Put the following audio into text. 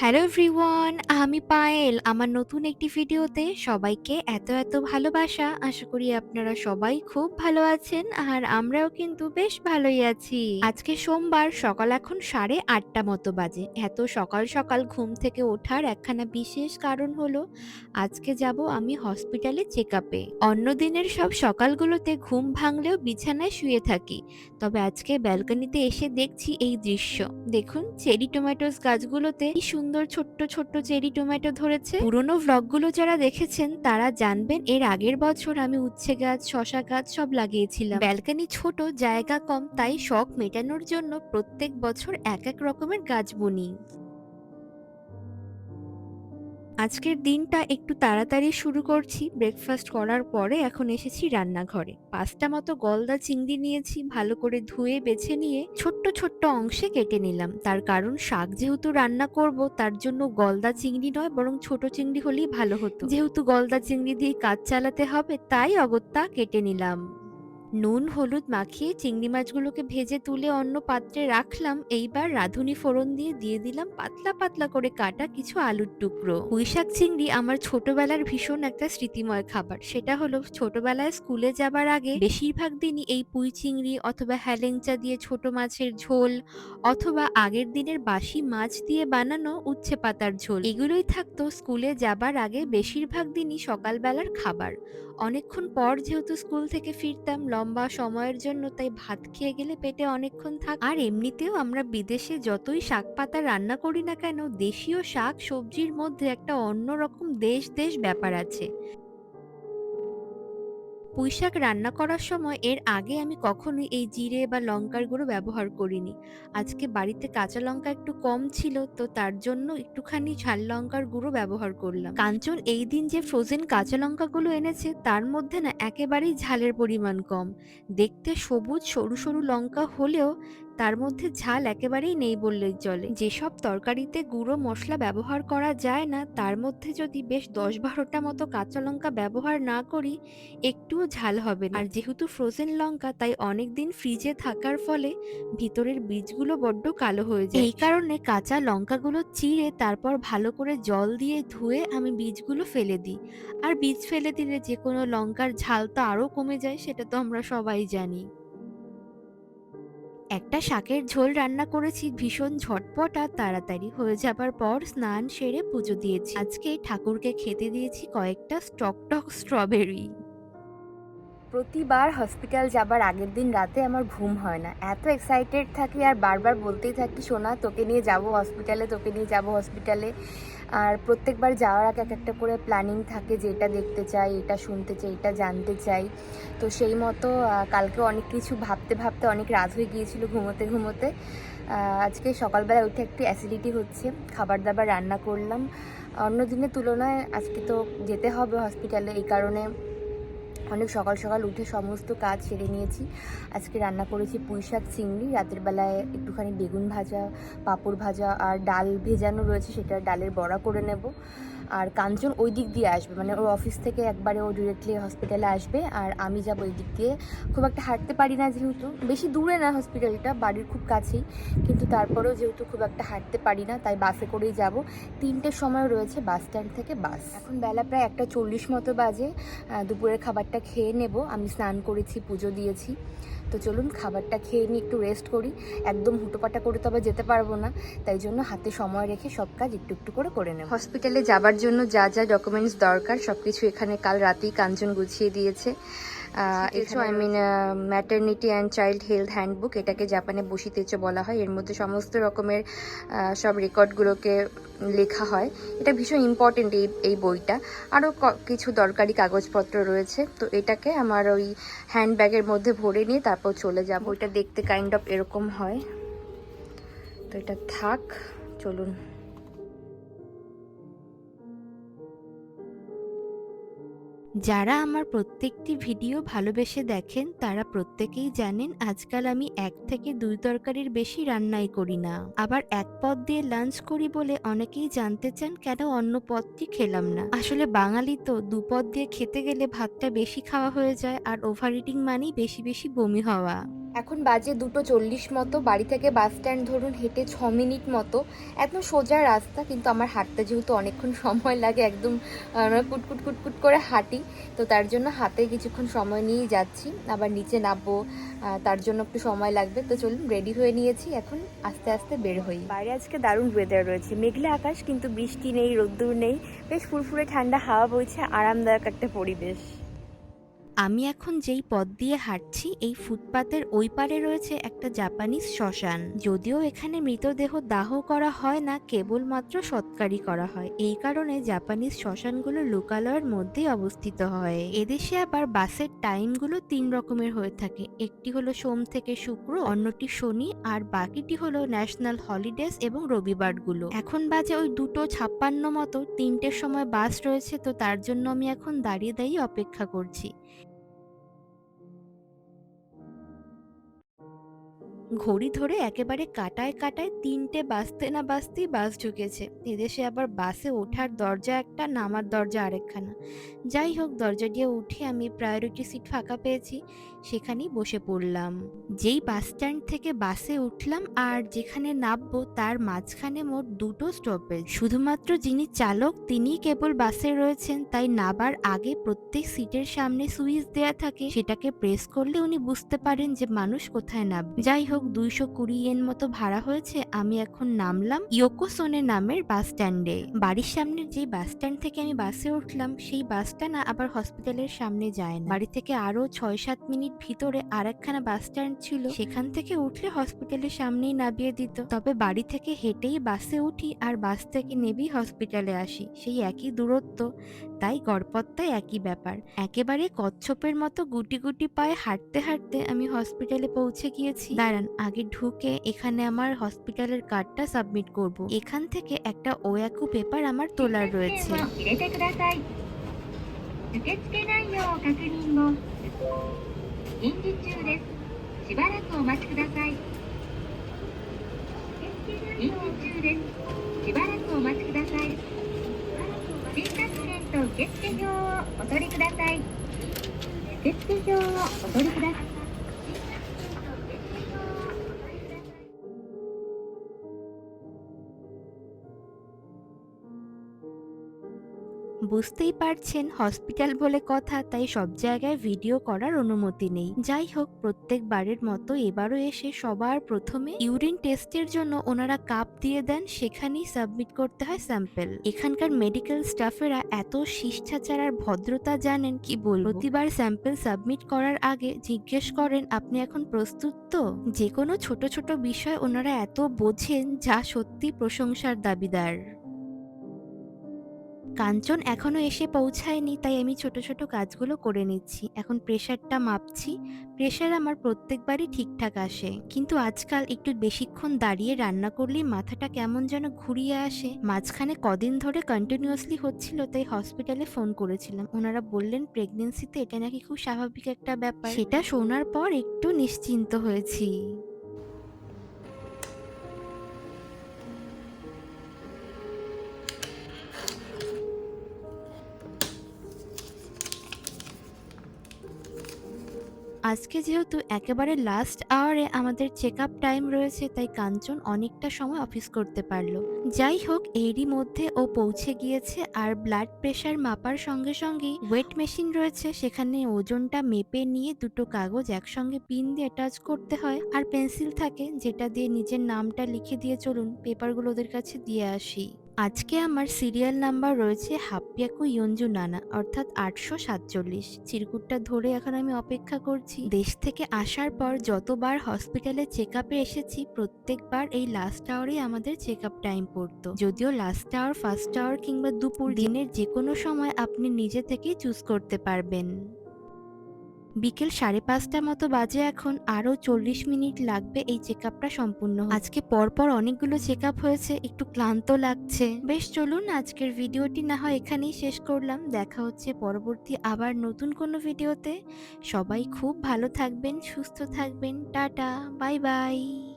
Hello everyone, আমি পায়েল। আমার নতুন একটি ভিডিওতে সবাইকে এত এত ভালোবাসা। আশা করি আপনারা সবাই খুব ভালো আছেন আর আমরাও কিন্তু বেশ ভালোই আছি। আজকে সোমবার, সকাল এখন সাড়ে আটটা মতো বাজে। এত সকাল সকাল ঘুম থেকে ওঠার একখানা বিশেষ কারণ হলো, আজকে যাব আমি হসপিটালে চেক আপে অন্য দিনের সব সকালগুলোতে ঘুম ভাঙলেও বিছানায় শুয়ে থাকি। তবে আজকে ব্যালকনিতে এসে দেখছি এই দৃশ্য। দেখুন, চেরি টমেটোস গাছগুলোতে কি সুন্দর ছোট্ট ছোট্ট চেরি টমেটো ধরেছে। পুরনো ভ্লগগুলো যারা দেখেছেন, তারা জানবেন এর আগের বছর আমি উচ্ছে গাছ, শশা গাছ সব লাগিয়েছিলাম। ব্যালকানি ছোট, জায়গা কম, তাই শখ মেটানোর জন্য প্রত্যেক বছর এক এক রকমের গাছ বুনি। আজকের দিনটা একটু তাড়াতাড়ি শুরু করছি। ব্রেকফাস্ট করার পরে এখন এসেছি রান্নাঘরে। পাঁচটা মতো গলদা চিংড়ি নিয়েছি, ভালো করে ধুয়ে বেছে নিয়ে ছোট্ট ছোট্ট অংশে কেটে নিলাম। তার কারণ শাক যেহেতু রান্না করব, তার জন্য গলদা চিংড়ি নয়, বরং ছোট চিংড়ি হলেই ভালো হতো। যেহেতু গলদা চিংড়ি দিয়ে কাজ চালাতে হবে, তাই অগত্যা কেটে নিলাম। নুন, হলুদ মাখিয়ে চিংড়ি মাছগুলোকে ভেজে তুলে অন্য পাত্রে রাখলাম। এইবার রাঁধুনি ফোড়ন দিয়ে দিয়ে দিলাম পাতলা পাতলা করে কাটা কিছু আলুর টুকরো। পুঁইশাক চিংড়ি আমার ছোটবেলার ভীষণ একটা স্মৃতিময় খাবার। সেটা হলো ছোটবেলায় স্কুলে যাবার আগে বেশিরভাগ দিনই এই পুঁই চিংড়ি অথবা হ্যালেংচা দিয়ে ছোট মাছের ঝোল অথবা আগের দিনের বাসি মাছ দিয়ে বানানো উচ্ছে পাতার ঝোল। এগুলোই থাকতো স্কুলে যাবার আগে বেশিরভাগ দিনই সকালবেলার খাবার। অনেকক্ষণ পর যেহেতু স্কুল থেকে ফিরতাম লম্বা সময়ের জন্য, তাই ভাত খেয়ে গেলে পেটে অনেকক্ষণ থাক। আর এমনিতেও আমরা বিদেশে যতই শাক পাতা রান্না করি না কেন, দেশীয় শাক সবজির মধ্যে একটা অন্যরকম দেশ দেশ ব্যাপার আছে। পুঁইশাক রান্না করার সময় এর আগে আমি কখনোই এই জিরে বা লঙ্কার গুঁড়ো ব্যবহার করিনি। আজকে বাড়িতে কাঁচা লঙ্কা একটু কম ছিল, তো তার জন্য একটুখানি ঝাল লঙ্কার গুঁড়ো ব্যবহার করলাম। কাঞ্চন এই দিন যে ফ্রোজেন কাঁচা লঙ্কাগুলো এনেছে, তার মধ্যে না একেবারেই ঝালের পরিমাণ কম। দেখতে সবুজ সরু সরু লঙ্কা হলেও তার মধ্যে ঝাল একেবারেই নেই বললেই চলে। যেসব তরকারিতে গুঁড়ো মশলা ব্যবহার করা যায় না, তার মধ্যে যদি বেশ দশ বারোটা মতো কাঁচা লঙ্কা ব্যবহার না করি, একটুও ঝাল হবে না। আর যেহেতু ফ্রোজেন লঙ্কা, তাই অনেক দিন ফ্রিজে থাকার ফলে ভিতরের বীজগুলো বড্ড কালো হয়ে যায়। এই কারণে কাঁচা লঙ্কাগুলো চিড়ে তারপর ভালো করে জল দিয়ে ধুয়ে আমি বীজগুলো ফেলে দিই। আর বীজ ফেলে দিলে যে কোনো লঙ্কার ঝাল তো আরও কমে যায়, সেটা তো আমরা সবাই জানি। একটা শাকের ঝোল রান্না করেছি, ভীষণ ঝটপট আর তাড়াতাড়ি হয়ে যাবার পর স্নান সেরে পুজো দিয়েছি। আজকে ঠাকুরকে খেতে দিয়েছি কয়েকটা স্টক টক স্ট্রবেরি। প্রতিবার হসপিটাল যাবার আগের দিন রাতে আমার ঘুম হয় না। এত এক্সাইটেড থাকি আর বারবার বলতেই থাকি, সোনা, তোকে নিয়ে যাব হসপিটালে, তোকে নিয়ে যাব হসপিটালে। আর প্রত্যেকবার যাওয়ার আগে এক একটা করে প্ল্যানিং থাকে যে এটা দেখতে চাই, এটা শুনতে চাই, এটা জানতে চাই। তো সেই মতো কালকে অনেক কিছু ভাবতে ভাবতে অনেক রাত হয়ে গিয়েছিল ঘুমোতে ঘুমোতে। আজকে সকালবেলা উঠে একটু অ্যাসিডিটি হচ্ছে, খাবার দাবার রান্না করলাম। অন্য দিনের তুলনায় আজকে তো যেতে হবে হসপিটালে এই কারণে অনেক সকাল সকাল উঠে সমস্ত কাজ সেরে নিয়েছি। আজকে রান্না করেছি পুঁই শাক, চিংড়ি। রাতের বেলায় একটুখানি বেগুন ভাজা, পাঁপড় ভাজা আর ডাল ভেজানো রয়েছে, সেটা ডালের বড়া করে নেব। আর কাঞ্চন ওই দিক দিয়ে আসবে। মানে ওর অফিস থেকে একবারে ও ডিরেক্টলি হসপিটালে আসবে। আর আমি যাব ওই দিক দিয়ে। খুব একটা হাঁটতে পারি না যেহেতু। বেশি দূরে না হসপিটালটা বাড়ির খুব কাছেই। কিন্তু তারপরেও যেহেতু খুব একটা হাঁটতে পারি না, তাই বাসে করেই যাব। তিনটের সময় রয়েছে বাস স্ট্যান্ড থেকে বাস এখন বেলা প্রায় একটা চল্লিশ মতো বাজে। দুপুরের খাবারটা খেয়ে নেব। আমি স্নান করেছি, পুজো দিয়েছি। তো চলুন খাবারটা খেয়ে নিয়ে একটু রেস্ট করি। একদম হুটোপাটা করে তো আবার যেতে পারব না। তাই জন্য হাতে সময় রেখে সব কাজ একটু একটু করে করে নেব। হসপিটালে যাবার জন্য যা যা ডকুমেন্টস দরকার সব কিছু এখানে কাল রাতেই কাঞ্চন গুছিয়ে দিয়েছে। এছাড়াও I mean maternity and child health handbook এটাকে জাপানে বসিতেচ বলা হয়। এর মধ্যে সমস্ত রকমের সব রেকর্ডগুলোকে লেখা হয়। এটা ভীষণ ইম্পর্টেন্ট এই এই বইটা। আরও কিছু দরকারি কাগজপত্র রয়েছে। তো এটাকে আমার ওই হ্যান্ড ব্যাগের মধ্যে ভরে নিয়ে তারপর চলে যাব। এটা দেখতে কাইন্ড অফ এরকম হয়। তো এটা থাক চলুন। যারা আমার প্রত্যেকটি ভিডিও ভালোবেসে দেখেন, তারা প্রত্যেকেই জানেন আজকাল আমি এক থেকে দুই তরকারির বেশি রান্নাই করি না। আবার এক পদ দিয়ে লাঞ্চ করি বলে অনেকেই জানতে চান কেন অন্য পদটি খেলাম না। আসলে বাঙালি তো দুপদ দিয়ে খেতে গেলে ভাতটা বেশি খাওয়া হয়ে যায় আর ওভার ইটিং মানেই বেশি বেশি বমি হওয়া। এখন বাজে দুটো চল্লিশ মতো, বাড়ি থেকে বাস স্ট্যান্ড ধরুন হেঁটে ছ মিনিট মতো। একদম সোজা রাস্তা, কিন্তু আমার হাঁটতে যেহেতু অনেকক্ষণ সময় লাগে, একদম কুটকুট কুটকুট করে হাঁটি। তো তার জন্য হাতে কিছুক্ষণ সময় নিয়েই যাচ্ছি। আবার নিচে নামবো তার জন্য একটু সময় লাগবে। তো চলুন, রেডি হয়ে নিয়েছি, এখন আস্তে আস্তে বের হই। বাইরে আজকে দারুণ ওয়েদার রয়েছে। মেঘলা আকাশ, কিন্তু বৃষ্টি নেই, রোদ্দুর নেই। বেশ ফুরফুরে ঠান্ডা হাওয়া বইছে, আরামদায়ক একটা পরিবেশ। আমি এখন যেই পথ দিয়ে হাঁটছি, এই ফুটপাতের ওই পারে রয়েছে একটা জাপানিজ শ্মশান। যদিও এখানে মৃতদেহ দাহ করা হয় না, কেবলমাত্র সৎকারী করা হয়। এই কারণে জাপানিজ শ্মশানগুলো লোকালয়ের মধ্যেই অবস্থিত হয়। এদেশে আবার বাসের টাইমগুলো তিন রকমের হয়ে থাকে। একটি হলো সোম থেকে শুক্র, অন্যটি শনি, আর বাকিটি হলো ন্যাশনাল হলিডেজ এবং রবিবারগুলো। এখন বাজে ওই দুটো ছাপ্পান্ন মতো, তিনটের সময় বাস রয়েছে, তো তার জন্য আমি এখন দাঁড়িয়ে দাঁড়িয়ে অপেক্ষা করছি। ঘড়ি ধরে একেবারে কাটায় কাটায় তিনটে বাজতে না বাজতেই বাস ঢুকেছে। এদেশে আবার বাসে ওঠার দরজা একটা, নামার দরজা আরেকখানা। যাই হোক, দরজা দিয়ে উঠে আমি প্রায়োরিটি সিট ফাঁকা পেয়েছি, সেখানেই বসে পড়লাম। যেই বাস স্ট্যান্ড থেকে বাসে উঠলাম আর যেখানে নামবো তার মাঝখানে মোট দুটো স্টপেজ শুধুমাত্র যিনি চালক, তিনিই কেবল বাসে রয়েছেন, তাই নাবার আগে প্রত্যেক সিটের সামনে সুইচ দেয়া থাকে, সেটাকে প্রেস করলে উনি বুঝতে পারেন যে মানুষ কোথায় নামবে। যাই হোক দুইশো কুড়ি ইয়েন মতো ভাড়া হয়েছে, আমি এখন নামলাম ইয়োকোসোনে নামের বাস স্ট্যান্ডে। বাড়ির সামনের যে বাস স্ট্যান্ড থেকে আমি বাসে উঠলাম, সেই বাসটা না আবার হসপিটালের সামনে যায় না। বাড়ি থেকে আরও ছয় সাত মিনিট ভিতরে আর একখানা বাস স্ট্যান্ড ছিল, সেখান থেকে উঠলে হসপিটালের সামনেই নামিয়ে দিত। তবে বাড়ি থেকে হেঁটেই বাসে উঠি আর বাস থেকে নেবেই হসপিটালে আসি। সেই একই দূরত্ব, তাই গড়পত্তায় একই ব্যাপার। একেবারে কচ্ছপের মতো গুটি গুটি পায়ে হাঁটতে হাঁটতে আমি হসপিটালে পৌঁছে গিয়েছি। দাঁড়ান আগে ঢুকে এখানে আমার হসপিটালের কার্ডটা সাবমিট করব এখান থেকে একটা ওয়াকু পেপার আমার তোলার রয়েছে を入れてください受付内容を確認後臨時中ですしばらくお待ちください臨時中ですしばらくお待ちください診察券と受付表をお取りください受付表をお取りください বুঝতেই পারছেন, হসপিটাল বলে কথা, তাই সব জায়গায় ভিডিও করার অনুমতি নেই। যাই হোক, প্রত্যেকবারের মতো এবারও এসে সবার প্রথমে ইউরিন টেস্টের জন্য ওনারা কাপ দিয়ে দেন, সেখানেই সাবমিট করতে হয় স্যাম্পেল। এখানকার মেডিকেল স্টাফেরা এত শিষ্টাচার আর ভদ্রতা জানেন, কি বলব? প্রতিবার স্যাম্পেল সাবমিট করার আগে জিজ্ঞেস করেন, আপনি এখন প্রস্তুত তো? যে কোনো ছোট ছোট বিষয় ওনারা এত বোঝেন, যা সত্যি প্রশংসার দাবিদার। কাঞ্চন এখনও এসে পৌঁছায়নি, তাই আমি ছোট ছোট কাজগুলো করে নিচ্ছি। এখন প্রেশারটা মাপছি, প্রেশার আমার প্রত্যেকবারই ঠিকঠাক আসে। কিন্তু আজকাল একটু বেশিক্ষণ দাঁড়িয়ে রান্না করলেই মাথাটা কেমন যেন ঘুরিয়ে আসে। মাঝখানে কদিন ধরে কন্টিনিউয়াসলি হচ্ছিল, তাই হসপিটালে ফোন করেছিলাম। ওনারা বললেন প্রেগনেন্সিতে এটা নাকি খুব স্বাভাবিক একটা ব্যাপার। সেটা শোনার পর একটু নিশ্চিন্ত হয়েছি। আজকে যেহেতু একেবারে লাস্ট আওয়ারে আমাদের চেক আপ টাইম রয়েছে, তাই কাঞ্চন অনেকটা সময় অফিস করতে পারল। যাই হোক, এরই মধ্যে ও পৌঁছে গিয়েছে আর ব্লাড প্রেশার মাপার সঙ্গে সঙ্গেই ওয়েট মেশিন রয়েছে, সেখানে ওজনটা মেপে নিয়ে দুটো কাগজ একসঙ্গে পিন দিয়ে টাচ করতে হয় আর পেন্সিল থাকে, যেটা দিয়ে নিজের নামটা লিখে দিয়ে চলুন পেপারগুলো ওদের কাছে দিয়ে আসি। আজকে আমার সিরিয়াল নাম্বার রয়েছে হাপ্পিয়াকু ইয়ঞ্জু নানা, অর্থাৎ আটশো সাতচল্লিশ। চিরকুটটা ধরে এখন আমি অপেক্ষা করছি। দেশ থেকে আসার পর যতবার হসপিটালে চেক আপে এসেছি, প্রত্যেকবার এই লাস্ট আওয়ারে আমাদের চেক আপ টাইম পড়তো। যদিও লাস্ট আওয়ার ফার্স্ট আওয়ার কিংবা দুপুর দিনের যে কোনো সময় আপনি নিজে থেকেই চুজ করতে পারবেন। বিকেল সাড়ে পাঁচটা মতো বাজে এখন, আরও চল্লিশ মিনিট লাগবে এই চেক আপটা সম্পূর্ণ আজকে পরপর অনেকগুলো চেক আপ হয়েছে, একটু ক্লান্ত লাগছে। বেশ চলুন, আজকের ভিডিওটি না হয় এখানেই শেষ করলাম। দেখা হচ্ছে পরবর্তী আবার নতুন কোনো ভিডিওতে। সবাই খুব ভালো থাকবেন, সুস্থ থাকবেন। Tata, bye bye.